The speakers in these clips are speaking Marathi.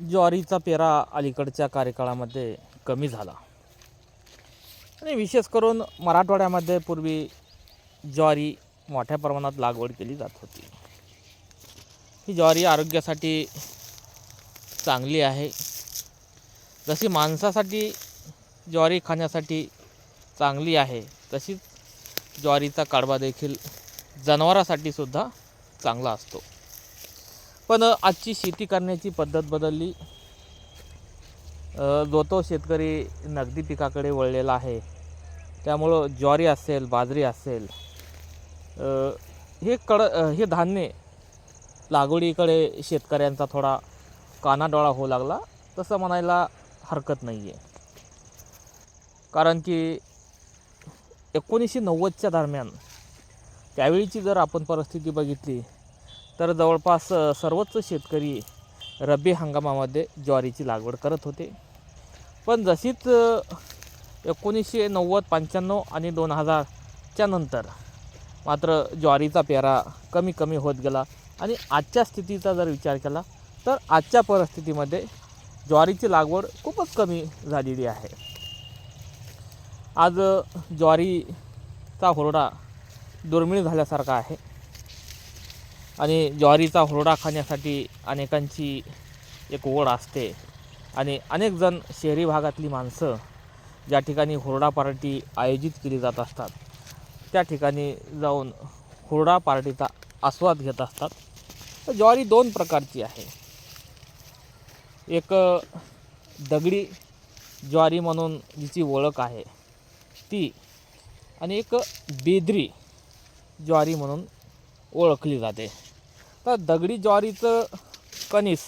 ज्वारीचा पेरा अलीकडच्या कार्यकाळामध्ये कमी झाला. आणि विशेष करून मराठवाड्यामध्ये पूर्वी ज्वारी मोठ्या प्रमाणात लागवड केली जात होती. ही ज्वारी आरोग्यासाठी चांगली आहे. जशी माणसासाठी ज्वारी खाण्यासाठी चांगली आहे तशीच ज्वारीचा कडवा देखील जनावरासाठी सुद्धा चांगला असतो. पण आजची शेती करण्याची पद्धत बदलली. जो तो शेतकरी नगदी पिकाकडे वळलेला आहे त्यामुळं ज्वारी असेल बाजरी असेल हे कड हे धान्य लागवडीकडे शेतकऱ्यांचा थोडा कानाडोळा होऊ लागला. तसं म्हणायला हरकत नाही आहे कारण की एकोणीसशे नव्वदच्या दरम्यान त्यावेळीची जर आपण परिस्थिती बघितली तर जवळपास सर्वच शेतकरी रब्बी हंगामामध्ये ज्वारीची लागवड करत होते. पण जशीच एकोणीसशे नव्वद पंच्याण्णव आणि दोन हजारच्या नंतर मात्र ज्वारीचा पेरा कमी कमी होत गेला. आणि आजच्या स्थितीचा जर विचार केला तर आजच्या परिस्थितीमध्ये ज्वारीची लागवड खूपच कमी झालेली आहे. आज ज्वारीचा हुरडा दुर्मिळ झाल्यासारखा आहे. आणि ज्वारीचा हुरडा खाण्यासाठी अनेकांची एक ओढ असते. आणि अनेकजण शहरी भागातली माणसं ज्या ठिकाणी हुरडा पार्टी आयोजित केली जात असतात त्या ठिकाणी जाऊन हुरडा पार्टीचा आस्वाद घेत असतात. तर ज्वारी दोन प्रकारची आहे. एक दगडी ज्वारी म्हणून जिची ओळख आहे ती आणि एक बेदरी ज्वारी म्हणून ओळखली जाते. तर दगडी ज्वारीचं कणीस.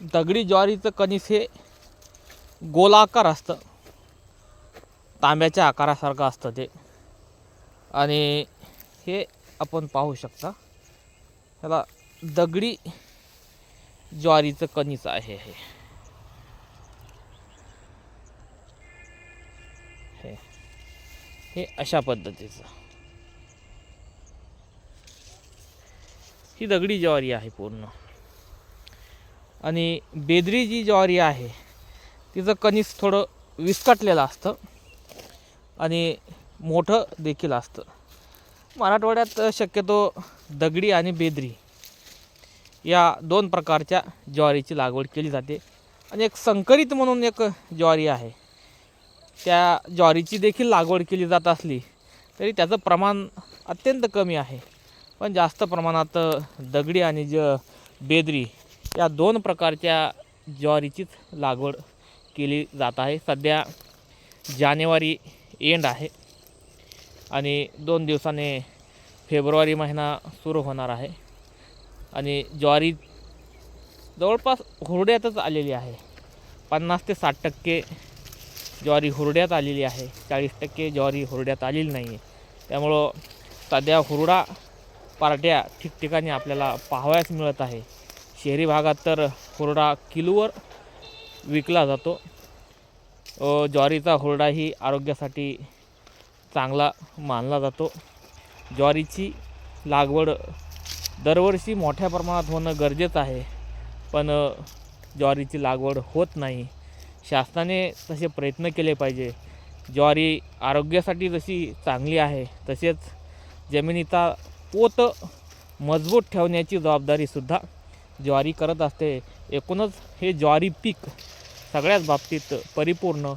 दगडी ज्वारीचं कणीस हे गोलाकार असतं. तांब्याच्या आकारासारखं असतं ते. आणि हे आपण पाहू शकता. ह्याला दगडी ज्वारीचं कणीस आहे हे. हे. हे अशा पद्धतीचं. ही दगडी ज्वारी आहे पूर्ण. आणि बेदरी जी ज्वारी आहे तिचं कणीस थोडं विस्कटलेलं असतं आणि मोठं देखील असतं. मराठवाड्यात शक्यतो दगडी आणि बेदरी या दोन प्रकारच्या ज्वारीची लागवड केली जाते. आणि एक संकरित म्हणून एक ज्वारी आहे. त्या ज्वारीची देखील लागवड केली जात असली तरी त्याचं प्रमाण अत्यंत कमी आहे. पण जास्त प्रमाणात दगडी आणि ज बेदरी या दोन प्रकारच्या ज्वारीचीच लागवड केली जात आहे. सध्या जानेवारी एंड आहे आणि दोन दिवसाने फेब्रुवारी महिना सुरू होणार आहे आणि ज्वारी जवळपास हुरड्यातच आलेली आहे. पन्नास ते साठ टक्के ज्वारी हुरड्यात आलेली आहे. चाळीस टक्के ज्वारी हुरड्यात आलेली नाही आहे त्यामुळं सध्या हुरडा पार्ट्या ठिकठिकाणी आपल्याला पाहावयास मिळत आहे. शहरी भागात तर हुरडा किलोवर विकला जातो. ज्वारीचा हुरडा ही आरोग्यासाठी चांगला मानला जातो. ज्वारीची लागवड दरवर्षी मोठ्या प्रमाणात होणं गरजेचं आहे. पण ज्वारीची लागवड होत नाही. शासनाने तसे प्रयत्न केले पाहिजे. ज्वारी आरोग्यासाठी जशी चांगली आहे तसेच जमिनीचा पोत मजबूत ठेवण्याची जबाबदारीसुद्धा ज्वारी करत असते. एकूणच हे ज्वारी पीक सगळ्याच बाबतीत परिपूर्ण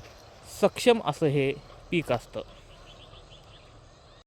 सक्षम असं हे पीक असतं.